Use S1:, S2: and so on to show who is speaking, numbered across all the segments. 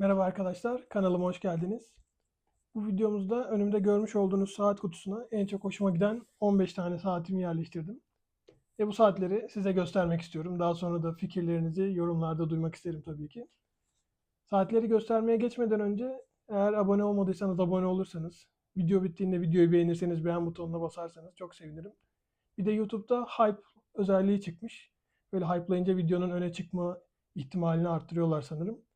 S1: Merhaba arkadaşlar, kanalıma hoş geldiniz. Bu videomuzda önümde görmüş olduğunuz saat kutusuna en çok hoşuma giden 15 tane saatimi yerleştirdim. Ve bu saatleri size göstermek istiyorum. Daha sonra da fikirlerinizi yorumlarda duymak isterim tabii ki. Saatleri göstermeye geçmeden önce eğer abone olmadıysanız abone olursanız, video bittiğinde videoyu beğenirseniz beğen butonuna basarsanız çok sevinirim. Bir de YouTube'da hype özelliği çıkmış. Böyle hype'layınca videonun öne çıkma ihtimalini arttırıyorlar sanırım.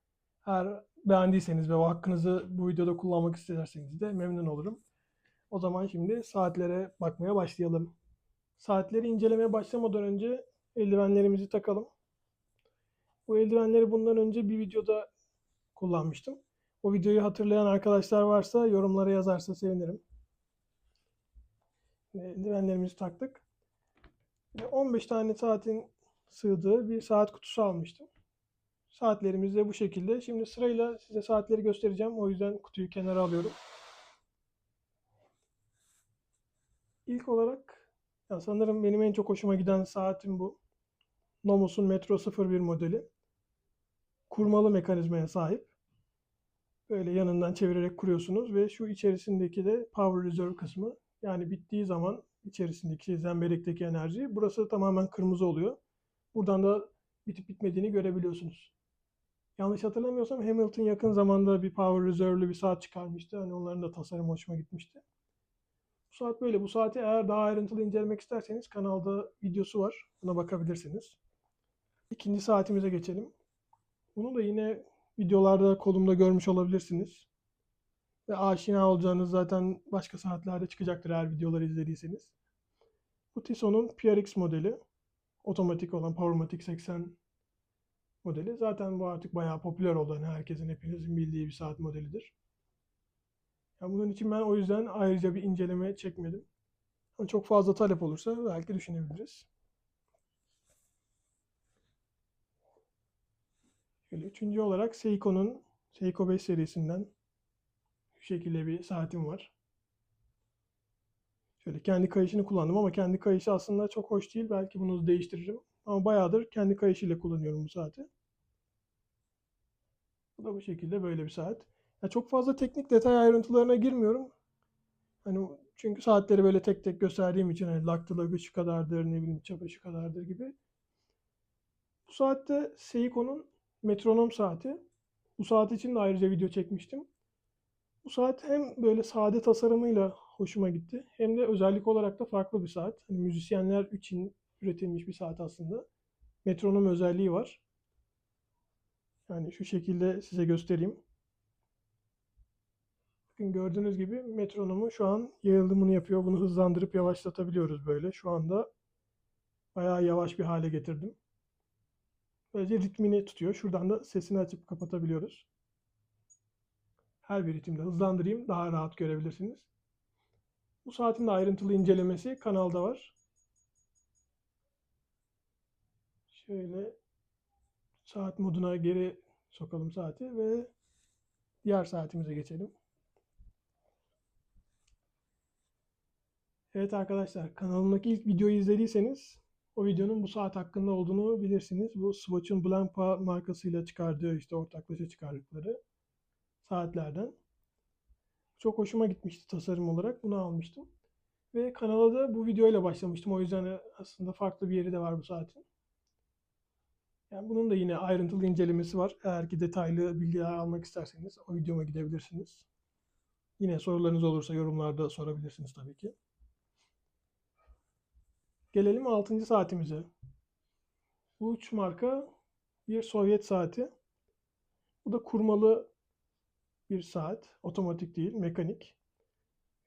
S1: Eğer beğendiyseniz ve hakkınızı bu videoda kullanmak isterseniz de memnun olurum. O zaman şimdi saatlere bakmaya başlayalım. Saatleri incelemeye başlamadan önce eldivenlerimizi takalım. Bu eldivenleri bundan önce bir videoda kullanmıştım. O videoyu hatırlayan arkadaşlar varsa yorumlara yazarsa sevinirim. Eldivenlerimizi taktık. Ve 15 tane saatin sığdığı bir saat kutusu almıştım. Saatlerimiz de bu şekilde. Şimdi sırayla size saatleri göstereceğim. O yüzden kutuyu kenara alıyorum. İlk olarak ya sanırım benim en çok hoşuma giden saatim bu. Nomus'un Metro 01 modeli. Kurmalı mekanizmaya sahip. Böyle yanından çevirerek kuruyorsunuz ve şu içerisindeki de Power Reserve kısmı. Yani bittiği zaman içerisindeki zemberekteki enerji burası tamamen kırmızı oluyor. Buradan da bitip bitmediğini görebiliyorsunuz. Yanlış hatırlamıyorsam Hamilton yakın zamanda bir Power Reserve'lü bir saat çıkarmıştı. Hani onların da tasarımı hoşuma gitmişti. Bu saat böyle. Bu saati eğer daha ayrıntılı incelemek isterseniz kanalda videosu var. Buna bakabilirsiniz. İkinci saatimize geçelim. Bunu da yine videolarda kolumda görmüş olabilirsiniz. Ve aşina olacağınız zaten başka saatlerde çıkacaktır eğer videoları izlediyseniz. Bu Tissot'un PRX modeli. Otomatik olan Powermatic 80 modeli. Zaten bu artık bayağı popüler oldu. Yani herkesin, hepinizin bildiği bir saat modelidir. Yani bunun için ben o yüzden ayrıca bir inceleme çekmedim. Ama çok fazla talep olursa belki düşünebiliriz. Şöyle üçüncü olarak Seiko'nun Seiko 5 serisinden şu şekilde bir saatim var. Şöyle kendi kayışını kullandım ama kendi kayışı aslında çok hoş değil. Belki bunu değiştiririm. Ama bayağıdır kendi kayışıyla kullanıyorum bu saati. Bu da bu şekilde böyle bir saat. Ya çok fazla teknik detay ayrıntılarına girmiyorum. Hani çünkü saatleri böyle tek tek gösterdiğim için hani laktılığı şu kadardır, ne bileyim çapı şu kadardır gibi. Bu saatte Seiko'nun metronom saati. Bu saat için de ayrıca video çekmiştim. Bu saat hem böyle sade tasarımıyla hoşuma gitti hem de özellik olarak da farklı bir saat. Hani müzisyenler için üretilmiş bir saat aslında. Metronom özelliği var. Yani şu şekilde size göstereyim. Bakın gördüğünüz gibi metronomu şu an yayılımını yapıyor. Bunu hızlandırıp yavaşlatabiliyoruz böyle. Şu anda bayağı yavaş bir hale getirdim. Böylece ritmini tutuyor. Şuradan da sesini açıp kapatabiliyoruz. Her bir ritimde hızlandırayım daha rahat görebilirsiniz. Bu saatin de ayrıntılı incelemesi kanalda var. Şöyle saat moduna geri sokalım saati ve diğer saatimize geçelim. Evet arkadaşlar kanalımdaki ilk videoyu izlediyseniz o videonun bu saat hakkında olduğunu bilirsiniz. Bu Swatch'un Blancpain markasıyla çıkardığı işte ortaklaşa çıkardıkları saatlerden. Çok hoşuma gitmişti tasarım olarak. Bunu almıştım. Ve kanala da bu videoyla başlamıştım. O yüzden aslında farklı bir yeri de var bu saatin. Yani bunun da yine ayrıntılı incelemesi var. Eğer ki detaylı bilgiler almak isterseniz o videoma gidebilirsiniz. Yine sorularınız olursa yorumlarda sorabilirsiniz tabii ki. Gelelim 6. saatimize. Bu üç marka bir Sovyet saati. Bu da kurmalı bir saat. Otomatik değil, mekanik.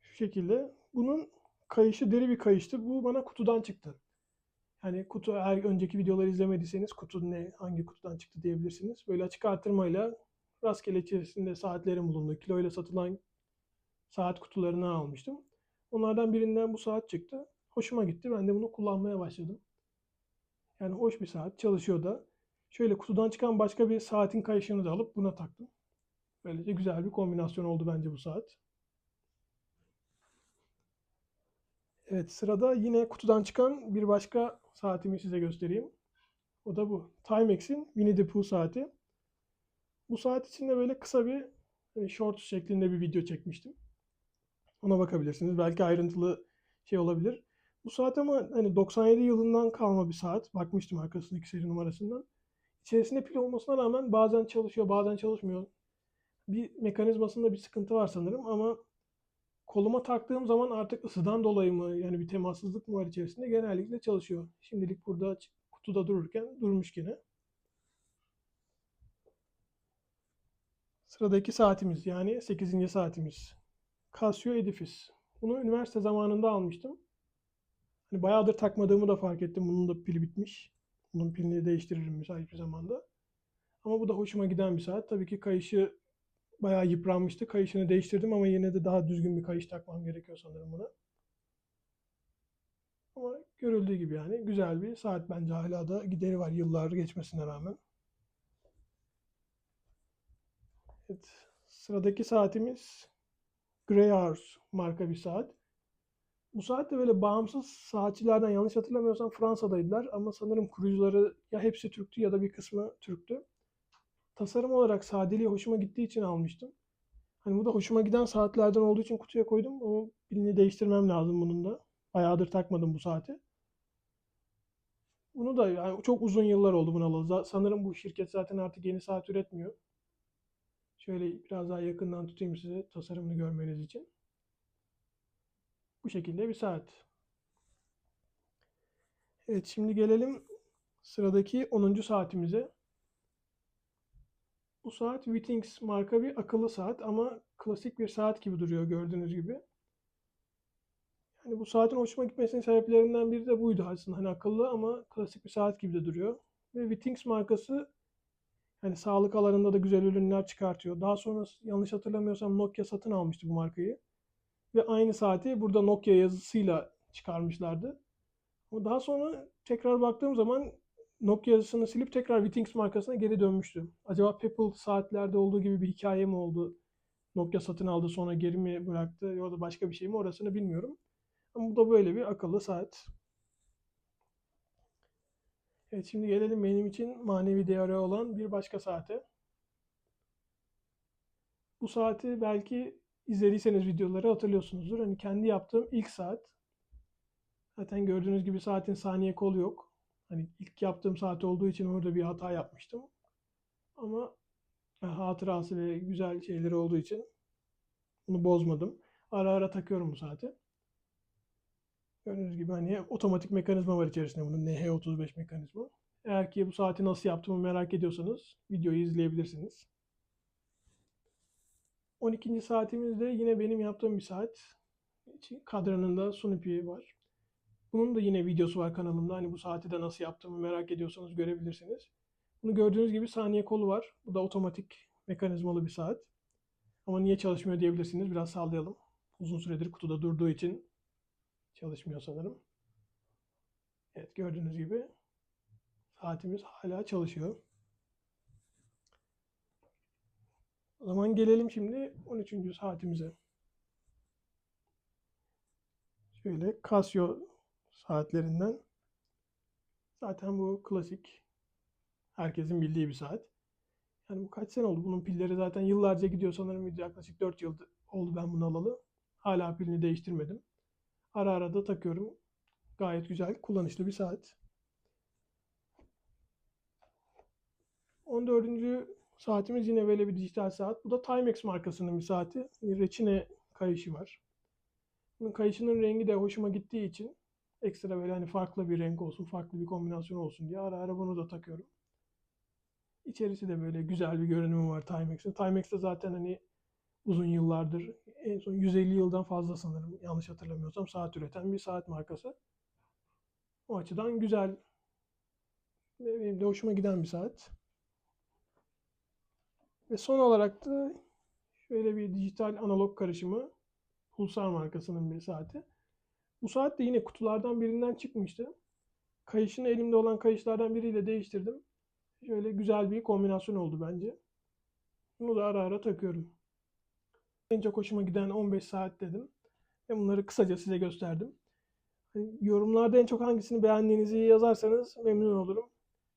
S1: Şu şekilde. Bunun kayışı deri bir kayıştı. Bu bana kutudan çıktı. Yani kutu eğer önceki videoları izlemediyseniz kutu ne, hangi kutudan çıktı diyebilirsiniz. Böyle açık artırmayla rastgele içerisinde saatlerin bulunduğu kiloyla satılan saat kutularını almıştım. Onlardan birinden bu saat çıktı. Hoşuma gitti. Ben de bunu kullanmaya başladım. Yani hoş bir saat. Çalışıyor da. Şöyle kutudan çıkan başka bir saatin kayışını da alıp buna taktım. Böylece güzel bir kombinasyon oldu bence bu saat. Evet sırada yine kutudan çıkan bir başka saatimi size göstereyim. O da bu. Timex'in Winnie the Pooh saati. Bu saat içinde böyle kısa bir hani short şeklinde bir video çekmiştim. Ona bakabilirsiniz. Belki ayrıntılı şey olabilir. Bu saat ama hani 97 yılından kalma bir saat. Bakmıştım arkasındaki seri numarasından. İçerisinde pil olmasına rağmen bazen çalışıyor, bazen çalışmıyor. Bir mekanizmasında bir sıkıntı var sanırım ama koluma taktığım zaman artık ısıdan dolayı mı yani bir temassızlık mı var içerisinde genellikle çalışıyor. Şimdilik burada kutuda dururken durmuş gene. Sıradaki saatimiz yani 8. saatimiz. Casio Edifice. Bunu üniversite zamanında almıştım. Hani bayağıdır takmadığımı da fark ettim. Bunun da pili bitmiş. Bunun pilini değiştiririm müsait bir zamanda. Ama bu da hoşuma giden bir saat. Tabii ki kayışı bayağı yıpranmıştı. Kayışını değiştirdim ama yine de daha düzgün bir kayış takmam gerekiyor sanırım buna. Ama görüldüğü gibi yani güzel bir saat bence hala da gideri var yıllar geçmesine rağmen. Evet, sıradaki saatimiz Grey Hours marka bir saat. Bu saat de böyle bağımsız saatçilerden yanlış hatırlamıyorsam Fransa'daydılar ama sanırım kurucuları ya hepsi Türktü ya da bir kısmı Türktü. Tasarım olarak sadeliği hoşuma gittiği için almıştım. Hani bu da hoşuma giden saatlerden olduğu için kutuya koydum. O pilini değiştirmem lazım bunun da. Bayağıdır takmadım bu saati. Bunu da yani çok uzun yıllar oldu bunu alalı. Sanırım bu şirket zaten artık yeni saat üretmiyor. Şöyle biraz daha yakından tutayım size tasarımını görmeniz için. Bu şekilde bir saat. Evet şimdi gelelim sıradaki 10. saatimize. Bu saat Withings marka bir akıllı saat ama klasik bir saat gibi duruyor gördüğünüz gibi. Yani bu saatin hoşuma gitmesinin sebeplerinden biri de buydu aslında. Hani akıllı ama klasik bir saat gibi de duruyor. Ve Withings markası yani sağlık alanında da güzel ürünler çıkartıyor. Daha sonra yanlış hatırlamıyorsam Nokia satın almıştı bu markayı. Ve aynı saati burada Nokia yazısıyla çıkarmışlardı. Ama daha sonra tekrar baktığım zaman Nokia yazısını silip tekrar Withings markasına geri dönmüştü. Acaba Pebble saatlerde olduğu gibi bir hikaye mi oldu? Nokia satın aldı sonra geri mi bıraktı ya da başka bir şey mi orasını bilmiyorum. Ama bu da böyle bir akıllı saat. Evet şimdi gelelim benim için manevi değeri olan bir başka saate. Bu saati belki izlediyseniz videoları hatırlıyorsunuzdur. Hani kendi yaptığım ilk saat. Zaten gördüğünüz gibi saatin saniye kolu yok. Hani ilk yaptığım saat olduğu için orada bir hata yapmıştım. Ama hatırası ve güzel şeyleri olduğu için bunu bozmadım. Ara ara takıyorum bu saati. Gördüğünüz gibi hani otomatik mekanizma var içerisinde bunun NH35 mekanizma. Eğer ki bu saati nasıl yaptığımı merak ediyorsanız videoyu izleyebilirsiniz. 12. saatimizde yine benim yaptığım bir saat. Kadranında Snoopy var. Bunun da yine videosu var kanalımda. Hani bu saati de nasıl yaptığımı merak ediyorsanız görebilirsiniz. Bunu gördüğünüz gibi saniye kolu var. Bu da otomatik mekanizmalı bir saat. Ama niye çalışmıyor diyebilirsiniz. Biraz sallayalım. Uzun süredir kutuda durduğu için çalışmıyor sanırım. Evet gördüğünüz gibi saatimiz hala çalışıyor. O zaman gelelim şimdi 13. saatimize. Şöyle Casio saatlerinden. Zaten bu klasik. Herkesin bildiği bir saat. Yani bu kaç sene oldu? Bunun pilleri zaten yıllarca gidiyor sanırım. Yaklaşık 4 yıl oldu ben bunu alalı. Hala pilini değiştirmedim. Ara ara da takıyorum. Gayet güzel, kullanışlı bir saat. 14. saatimiz yine böyle bir dijital saat. Bu da Timex markasının bir saati. Reçine kayışı var. Bunun kayışının rengi de hoşuma gittiği için ekstra böyle hani farklı bir renk olsun, farklı bir kombinasyon olsun diye ara ara bunu da takıyorum. İçerisi de böyle güzel bir görünümü var Timex'in. Timex de zaten hani uzun yıllardır, en son 150 yıldan fazla sanırım yanlış hatırlamıyorsam saat üreten bir saat markası. O açıdan güzel benim de hoşuma giden bir saat. Ve son olarak da şöyle bir dijital analog karışımı Pulsar markasının bir saati. Bu saat de yine kutulardan birinden çıkmıştı. Kayışını elimde olan kayışlardan biriyle değiştirdim. Şöyle güzel bir kombinasyon oldu bence. Bunu da ara ara takıyorum. En çok hoşuma giden 15 saat dedim. Ve bunları kısaca size gösterdim. Hani yorumlarda en çok hangisini beğendiğinizi yazarsanız memnun olurum.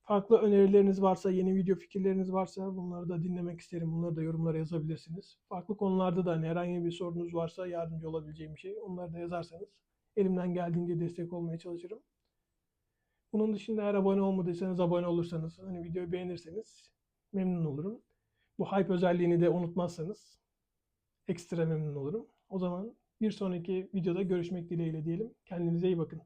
S1: Farklı önerileriniz varsa, yeni video fikirleriniz varsa bunları da dinlemek isterim. Bunları da yorumlara yazabilirsiniz. Farklı konularda da hani herhangi bir sorunuz varsa yardımcı olabileceğim bir şey. Onları da yazarsanız elimden geldiğince destek olmaya çalışırım. Bunun dışında eğer abone olmadıysanız, abone olursanız, hani videoyu beğenirseniz memnun olurum. Bu hype özelliğini de unutmazsanız ekstra memnun olurum. O zaman bir sonraki videoda görüşmek dileğiyle diyelim. Kendinize iyi bakın.